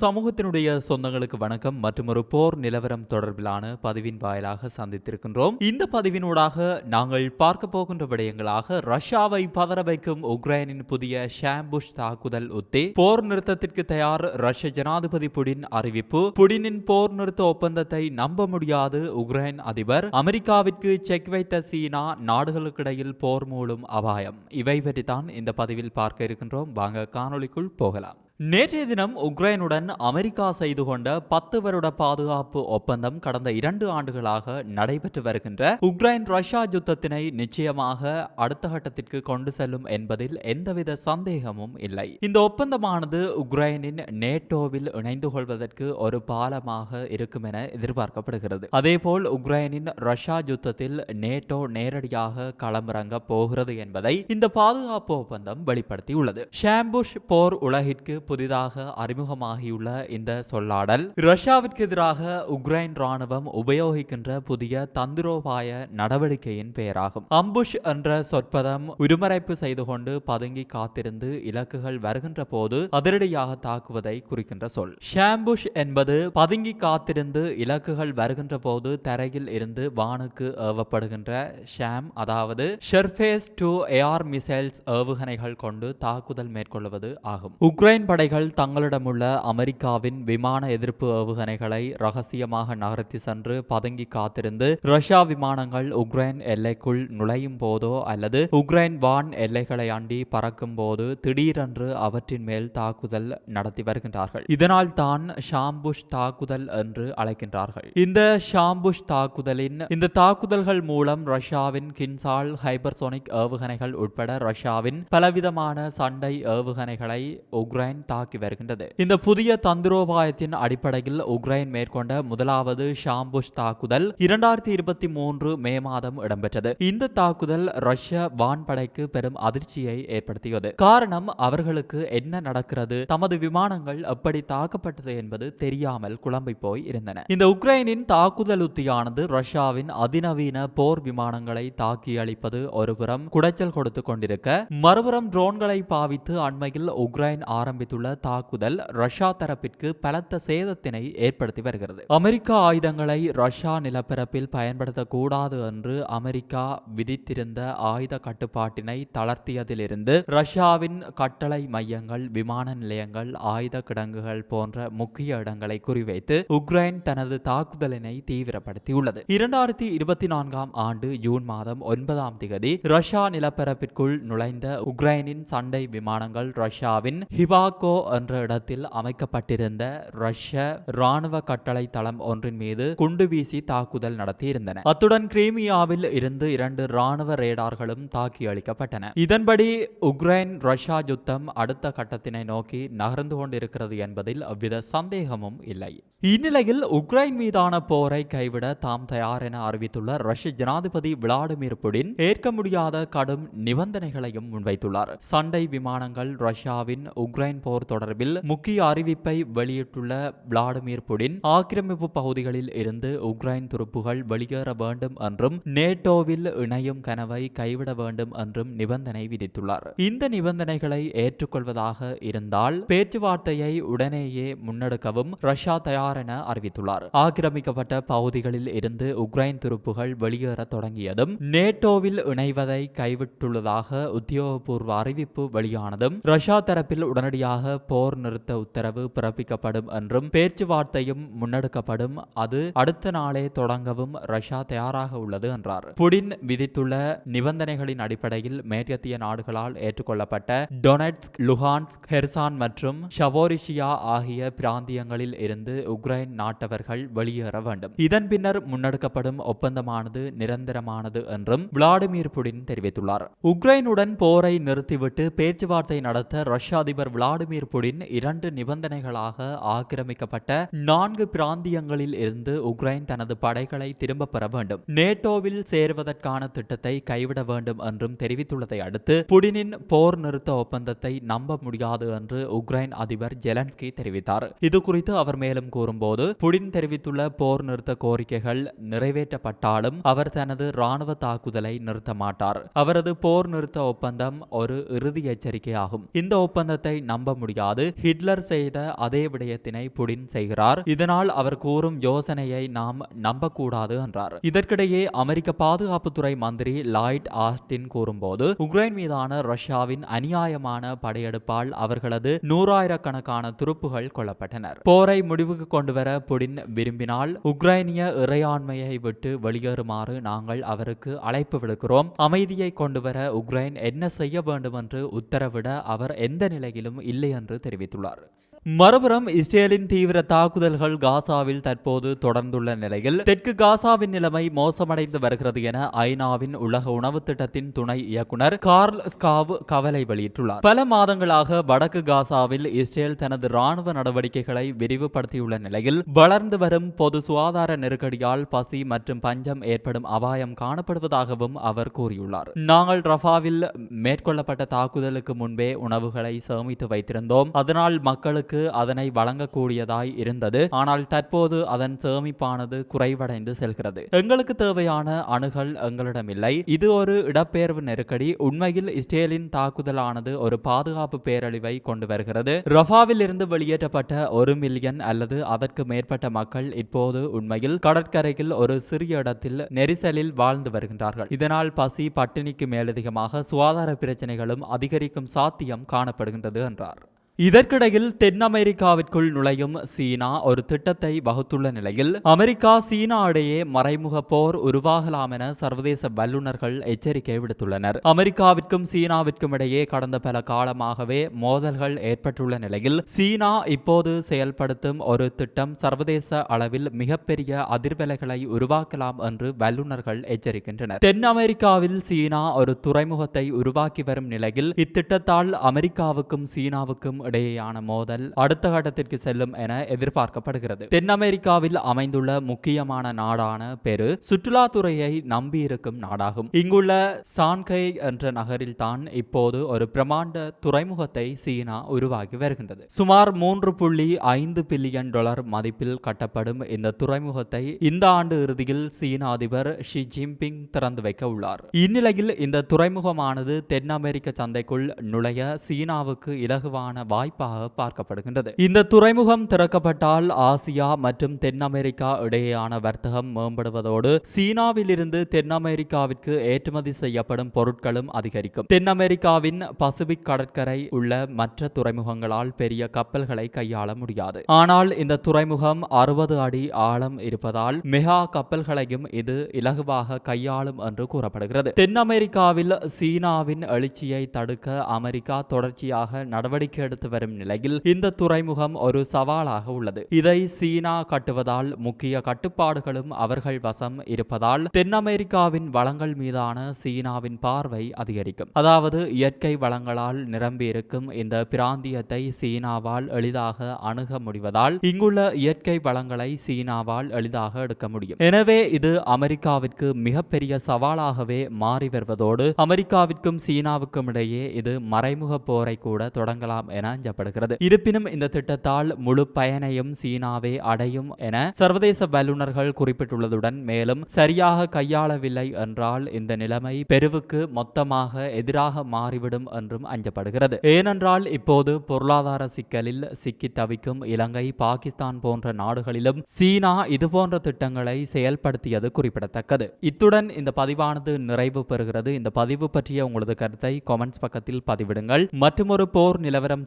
சமூகத்தினுடைய சொந்தங்களுக்கு வணக்கம். மற்றும் ஒரு போர் நிலவரம் தொடர்பிலான பதிவின் வாயிலாக சந்தித்திருக்கின்றோம். இந்த பதிவினூடாக நாங்கள் பார்க்க போகின்ற விடயங்களாக ரஷ்யாவை பதற வைக்கும் உக்ரைனின் புதிய ஷாம்புஷ் தாக்குதல் உத்தி போர் நிறுத்தத்திற்கு தயார் ரஷ்ய ஜனாதிபதி புடின் அறிவிப்பு. புடினின் போர் நிறுத்த ஒப்பந்தத்தை நம்ப முடியாது உக்ரைன் அதிபர். அமெரிக்காவிற்கு செக் வைத்த சீனா நாடுகளுக்கிடையில் போர் மூலம் அபாயம். இவை தான் இந்த பதிவில் பார்க்க இருக்கின்றோம். வாங்க காணொளிக்குள் போகலாம். நேற்றைய தினம் உக்ரைனுடன் அமெரிக்கா செய்து கொண்ட பத்து வருட பாதுகாப்பு ஒப்பந்தம் கடந்த இரண்டு ஆண்டுகளாக நடைபெற்று வருகின்ற உக்ரைன் ரஷ்யா யுத்தத்தினை நிச்சயமாக அடுத்த கட்டத்திற்கு கொண்டு செல்லும் என்பதில் எந்தவித சந்தேகமும் இல்லை. இந்த ஒப்பந்தமானது உக்ரைனின் நேட்டோவில் இணைந்து கொள்வதற்கு ஒரு பாலமாக இருக்கும் என எதிர்பார்க்கப்படுகிறது. அதேபோல் உக்ரைனின் ரஷ்யா யுத்தத்தில் நேட்டோ நேரடியாக களமிறங்க போகிறது என்பதை இந்த பாதுகாப்பு ஒப்பந்தம் வெளிப்படுத்தியுள்ளது. ஷாம்புஷ் போர் உலகிற்கு புதிதாக அறிமுகமாகியுள்ள இந்த சொல்லாடல் ரஷ்யாவிற்கு எதிராக உக்ரைன் ராணுவம் உபயோகிக்கின்ற புதிய தந்திரோபாய நடவடிக்கையின் பெயராகும். அம்புஷ் என்ற சொற்பதம் உருமறைப்பு செய்து கொண்டு பதுங்கி காத்திருந்து இலக்குகள் வருகின்ற போது அதிரடியாக தாக்குவதை குறிக்கின்ற சொல். ஷாம்புஷ் என்பது பதுங்கி காத்திருந்து இலக்குகள் வருகின்ற போது தரையில் இருந்து வானுக்கு ஏவப்படுகின்ற ஷாம் அதாவது ஷெர்ஃபேஸ் டு ஏஆர் மிசைல்ஸ் ஏவுகணைகள் கொண்டு தாக்குதல் மேற்கொள்வது ஆகும். உக்ரைன் படைகள் தங்களிடமுள்ள அமெரிக்காவின் விமான எதிர்ப்பு ஏவுகணைகளை ரகசியமாக நகர்த்தி சென்று பதுங்கி காத்திருந்து ரஷ்யா விமானங்கள் உக்ரைன் எல்லைக்குள் நுழையும் போதோ அல்லது உக்ரைன் வான் எல்லைகளை அண்டி பறக்கும் போது திடீரென்று அவற்றின் மேல் தாக்குதல் நடத்தி வருகின்றார்கள். இதனால் தான் ஷாம்புஷ் தாக்குதல் என்று அழைக்கின்றார்கள். இந்த ஷாம்புஷ் தாக்குதலின் இந்த தாக்குதல்கள் மூலம் ரஷ்யாவின் கின்சால் ஹைபர்சோனிக் ஏவுகணைகள் உட்பட ரஷ்யாவின் பலவிதமான சண்டை ஏவுகணைகளை உக்ரைன் தாக்கி வருகின்றது. இந்த புதிய தந்திரோபாயத்தின் அடிப்படையில் உக்ரைன் மேற்கொண்ட முதலாவது ஷாம்புஷ் தாக்குதல் இரண்டாயிரத்தி இருபத்தி மூன்று மே மாதம் இடம்பெற்றது. இந்த தாக்குதல் ரஷ்ய வான்படைக்கு பெரும் அதிர்ச்சியை ஏற்படுத்தியது. காரணம் அவர்களுக்கு என்ன நடக்கிறது தமது விமானங்கள் எப்படி தாக்கப்பட்டது என்பது தெரியாமல் குழம்பி போய் இருந்தன. இந்த உக்ரைனின் தாக்குதல் உத்தியானது ரஷ்யாவின் அதிநவீன போர் விமானங்களை தாக்கி அளிப்பது ஒருபுறம் குடைச்சல் கொடுத்து கொண்டிருக்க மறுபுறம் ட்ரோன்களை பாவித்து அண்மையில் உக்ரைன் ஆரம்பித்து ஆரம்பித்துள்ள தாக்குதல் ரஷ்யா தரப்பிற்கு பலத்த சேதத்தினை ஏற்படுத்தி வருகிறது. அமெரிக்க ஆயுதங்களை ரஷ்யா நிலப்பரப்பில் பயன்படுத்தக்கூடாது என்று அமெரிக்கா விதித்திருந்த ஆயுத கட்டுப்பாட்டினை தளர்த்தியதிலிருந்து ரஷ்யாவின் கட்டளை மையங்கள் விமான நிலையங்கள் ஆயுத கிடங்குகள் போன்ற முக்கிய இடங்களை குறிவைத்து உக்ரைன் தனது தாக்குதலினை தீவிரப்படுத்தியுள்ளது. இரண்டாயிரத்தி இருபத்தி நான்காம் ஆண்டு ஜூன் மாதம் ஒன்பதாம் திகதி ரஷ்யா நிலப்பரப்பிற்குள் நுழைந்த உக்ரைனின் சண்டை விமானங்கள் ரஷ்யாவின் ஹிவாகோ மாஸ்கோ என்ற இடத்தில் அமைக்கப்பட்டிருந்த ரஷ்ய ராணுவ கட்டளை தளம் ஒன்றின் மீது குண்டு வீசி தாக்குதல் நடத்தியிருந்தன. அத்துடன் கிரீமியாவில் இருந்து இரண்டு ராணுவ ரேடார்களும் தாக்கி அளிக்கப்பட்டன இதன்படி உக்ரைன் ரஷ்யா யுத்தம் அடுத்த கட்டத்தினை நோக்கி நகர்ந்து கொண்டிருக்கிறது என்பதில் அவ்வித சந்தேகமும் இல்லை. இந்நிலையில் உக்ரைன் மீதான போரை கைவிட தாம் தயார் என அறிவித்துள்ள ரஷ்ய ஜனாதிபதி விளாடிமிர் புடின் ஏற்க முடியாத கடும் நிபந்தனைகளையும் முன்வைத்துள்ளார். சண்டை விமானங்கள் ரஷ்யாவின் உக்ரைன் போர் தொடர்பில் முக்கிய அறிவிப்பை வெளியிட்டுள்ள விளாடிமிர் புடின் ஆக்கிரமிப்பு பகுதிகளில் இருந்து உக்ரைன் துருப்புகள் வெளியேற வேண்டும் என்றும் நேட்டோவில் இணையும் கனவை கைவிட வேண்டும் என்றும் நிபந்தனை விதித்துள்ளார். இந்த நிபந்தனைகளை ஏற்றுக்கொள்வதாக இருந்தால் பேச்சுவார்த்தையை உடனேயே முன்னெடுக்கவும் ரஷ்யா தயார் என அறிவித்துள்ளார். ஆக்கிரமிக்கப்பட்ட பகுதிகளில் இருந்து உக்ரைன் துருப்புகள் வெளியேற தொடங்கியதும் நேட்டோவில் இணைவதை கைவிட்டுள்ளதாக உத்தியோகபூர்வ அறிவிப்பு வெளியானதும் ரஷ்யா தரப்பில் உடனடியாக எதிராக போர் நிறுத்த உத்தரவு பிறப்பிக்கப்படும் என்றும் பேச்சுவார்த்தையும் முன்னெடுக்கப்படும். அது அடுத்த நாளே தொடங்கவும் ரஷ்யா தயாராக உள்ளது என்றார். புடின் விதித்துள்ள நிபந்தனைகளின் அடிப்படையில் மேற்கத்திய நாடுகளால் ஏற்றுக்கொள்ளப்பட்ட டொனட்ஸ்க் லுஹான்ஸ்க் ஹெர்சான் மற்றும் ஷவோரிஷியா ஆகிய பிராந்தியங்களில் இருந்து உக்ரைன் நாட்டவர்கள் வெளியேற வேண்டும். இதன் பின்னர் முன்னெடுக்கப்படும் ஒப்பந்தமானது நிரந்தரமானது என்றும் விளாடிமிர் புடின் தெரிவித்துள்ளார். உக்ரைனுடன் போரை நிறுத்திவிட்டு பேச்சுவார்த்தை நடத்த ரஷ்ய அதிபர் விளாடிமிர் புடின் இரண்டு நிபந்தனைகளாக ஆக்கிரமிக்கப்பட்ட நான்கு பிராந்தியங்களில் இருந்து உக்ரைன் தனது படைகளை திரும்ப பெற வேண்டும். நேட்டோவில் சேர்வதற்கான திட்டத்தை கைவிட வேண்டும் என்றும் தெரிவித்துள்ளதை அடுத்து புடினின் போர் நிறுத்த ஒப்பந்தத்தை நம்ப முடியாது என்று உக்ரைன் அதிபர் ஜெலன்ஸ்கி தெரிவித்தார். இது குறித்து அவர் மேலும் கூறும்போது புடின் தெரிவித்துள்ள போர் நிறுத்த கோரிக்கைகள் நிறைவேற்றப்பட்டாலும் அவர் தனது ராணுவ தாக்குதலை நிறுத்த மாட்டார். அவரது போர் நிறுத்த ஒப்பந்தம் ஒரு இறுதி எச்சரிக்கையாகும். இந்த ஒப்பந்தத்தை நம்ப முடியாது. ஹிட்லர் செய்த அதே விடயத்தினை புடின் செய்கிறார். இதனால் அவர் கூறும் யோசனையை நாம் நம்பக்கூடாது என்றார். இதற்கிடையே அமெரிக்க பாதுகாப்புத்துறை மந்திரி லாய்ட் ஆஸ்டின் கூறும்போது உக்ரைன் மீதான ரஷ்யாவின் அநியாயமான படையெடுப்பால் அவர்களது நூறாயிரக்கணக்கான துருப்புகள் கொல்லப்பட்டனர். போரை முடிவுக்கு கொண்டுவர புடின் விரும்பினால் உக்ரைனிய இறையாண்மையை விட்டு வெளியேறுமாறு நாங்கள் அவருக்கு அழைப்பு விடுக்கிறோம். அமைதியை கொண்டுவர உக்ரைன் என்ன செய்ய வேண்டும் என்று உத்தரவிட அவர் எந்த நிலையிலும் இல்லை என்று தெரிவித்துள்ளார். மறுபுறம் இஸ்ரேலின் தீவிர தாக்குதல்கள் காசாவில் தற்போது தொடர்ந்துள்ள நிலையில் தெற்கு காசாவின் நிலைமை மோசமடைந்து வருகிறது என ஐநாவின் உலக உணவு திட்டத்தின் துணை இயக்குனர் கார்ல் ஸ்காவ் கவலை வெளியிட்டுள்ளார். பல மாதங்களாக வடக்கு காசாவில் இஸ்ரேல் தனது ராணுவ நடவடிக்கைகளை விரிவுபடுத்தியுள்ள நிலையில் வளர்ந்து வரும் பொது சுகாதார நெருக்கடியால் பசி மற்றும் பஞ்சம் ஏற்படும் அபாயம் காணப்படுவதாகவும் அவர் கூறியுள்ளார். நாங்கள் ரஃபாவில் மேற்கொள்ளப்பட்ட தாக்குதலுக்கு முன்பே உணவுகளை சேமித்து வைத்திருந்தோம். அதனால் மக்களுக்கு அதனை வழங்கக்கூடியதாய் இருந்தது. ஆனால் தற்போது அதன் சேமிப்பானது குறைவடைந்து செல்கிறது. எங்களுக்கு தேவையான அணுகல் எங்களிடமில்லை. இது ஒரு இடப்பெயர்வு நெருக்கடி. உண்மையில் இஸ்ரேலின் தாக்குதலானது ஒரு பாதுகாப்பு பேரழிவை கொண்டு வருகிறது. ரஃபாவில் இருந்து வெளியேற்றப்பட்ட ஒரு மில்லியன் அல்லது அதற்கு மேற்பட்ட மக்கள் இப்போது உண்மையில் கடற்கரையில் ஒரு சிறிய இடத்தில் நெரிசலில் வாழ்ந்து வருகின்றார்கள். இதனால் பசி பட்டினிக்கு மேலதிகமாக சுகாதார பிரச்சனைகளும் அதிகரிக்கும் சாத்தியம் காணப்படுகின்றது என்றார். இதற்கிடையில் தென் அமெரிக்காவிற்குள் நுழையும் சீனா ஒரு திட்டத்தை வகுத்துள்ள நிலையில் அமெரிக்கா சீனா இடையே மறைமுக போர் உருவாகலாம் என சர்வதேச வல்லுநர்கள் எச்சரிக்கை விடுத்துள்ளனர். அமெரிக்காவிற்கும் சீனாவிற்கும் இடையே கடந்த பல காலமாகவே மோதல்கள் ஏற்பட்டுள்ள நிலையில் சீனா இப்போது செயல்படுத்தும் ஒரு திட்டம் சர்வதேச அளவில் மிகப்பெரிய அதிர்வலைகளை உருவாக்கலாம் என்று வல்லுநர்கள் எச்சரிக்கின்றனர். தென் அமெரிக்காவில் சீனா ஒரு துறைமுகத்தை உருவாக்கி வரும் நிலையில் இத்திட்டத்தால் அமெரிக்காவுக்கும் சீனாவுக்கும் இடையேயான மோதல் அடுத்த கட்டத்திற்கு செல்லும் என எதிர்பார்க்கப்படுகிறது. தென் அமெரிக்காவில் அமைந்துள்ள முக்கியமான நாடான பெரு சுற்றுலாத்துறையை நம்பியிருக்கும் நாடாகும். இங்குள்ள சான்கை என்ற நகரில் தான் இப்போது ஒரு பிரமாண்ட துறைமுகத்தை சீனா உருவாக்கி வருகின்றது. சுமார் மூன்று புள்ளி ஐந்து பில்லியன் டாலர் மதிப்பில் கட்டப்படும் இந்த துறைமுகத்தை இந்த ஆண்டு இறுதியில் சீன அதிபர் ஷி ஜின்பிங் திறந்து வைக்க உள்ளார். இந்நிலையில் இந்த துறைமுகமானது தென் அமெரிக்க சந்தைக்குள் நுழைய சீனாவுக்கு இலகுவான வாய்ப்பாக பார்க்கப்படுகின்றது. இந்த துறைமுகம் திறக்கப்பட்டால் ஆசியா மற்றும் தென் அமெரிக்கா இடையேயான வர்த்தகம் மேம்படுவதோடு சீனாவில் இருந்து தென் அமெரிக்காவிற்கு ஏற்றுமதி செய்யப்படும் பொருட்களும் அதிகரிக்கும். தென் அமெரிக்காவின் பசிபிக் கடற்கரை உள்ள மற்ற துறைமுகங்களால் பெரிய கப்பல்களை கையாள முடியாது. ஆனால் இந்த துறைமுகம் அறுபது அடி ஆழம் இருப்பதால் மெகா கப்பல்களையும் இது இலகுவாக கையாளும் என்று கூறப்படுகிறது. தென் அமெரிக்காவில் சீனாவின் எழுச்சியை தடுக்க அமெரிக்கா தொடர்ச்சியாக நடவடிக்கை எடுத்து வரும் நிலையில் இந்த துறைமுகம் ஒரு சவாலாக உள்ளது. இதை சீனா கட்டுவதால் முக்கிய கட்டுப்பாடுகளும் அவர்கள் வசம் இருப்பதால் தென் அமெரிக்காவின் வளங்கள் மீதான சீனாவின் பார்வை அதிகரிக்கும். அதாவது இயற்கை வளங்களால் நிரம்பியிருக்கும் இந்த பிராந்தியத்தை சீனாவால் எளிதாக அணுக முடிவதால் இங்குள்ள இயற்கை வளங்களை சீனாவால் எளிதாக எடுக்க முடியும். எனவே இது அமெரிக்காவிற்கு மிகப்பெரிய சவாலாகவே மாறி வருவதோடு அமெரிக்காவிற்கும் சீனாவுக்கும் இடையே இது மறைமுக போரை கூட தொடங்கலாம் என அஞ்சப்படுகிறது இருப்பினும் இந்த திட்டத்தால் முழு பயனையும் சீனாவே அடையும் என சர்வதேச வல்லுநர்கள் குறிப்பிட்டுள்ளதுடன் மேலும் சரியாக கையாளவில்லை என்றால் இந்த நிலைமை பெருவுக்கு மொத்தமாக எதிராக மாறிவிடும் என்றும் அஞ்சப்படுகிறது. ஏனென்றால் இப்போது பொருளாதார சிக்கலில் சிக்கி தவிக்கும் இலங்கை பாகிஸ்தான் போன்ற நாடுகளிலும் சீனா இதுபோன்ற திட்டங்களை செயல்படுத்தியது குறிப்பிடத்தக்கது. இத்துடன் இந்த பதிவானது நிறைவு பெறுகிறது. இந்த பதிவு பற்றிய உங்களது கருத்தை கமெண்ட்ஸ் பக்கத்தில் பதிவிடுங்கள். மற்றும் ஒரு போர் நிலவரம்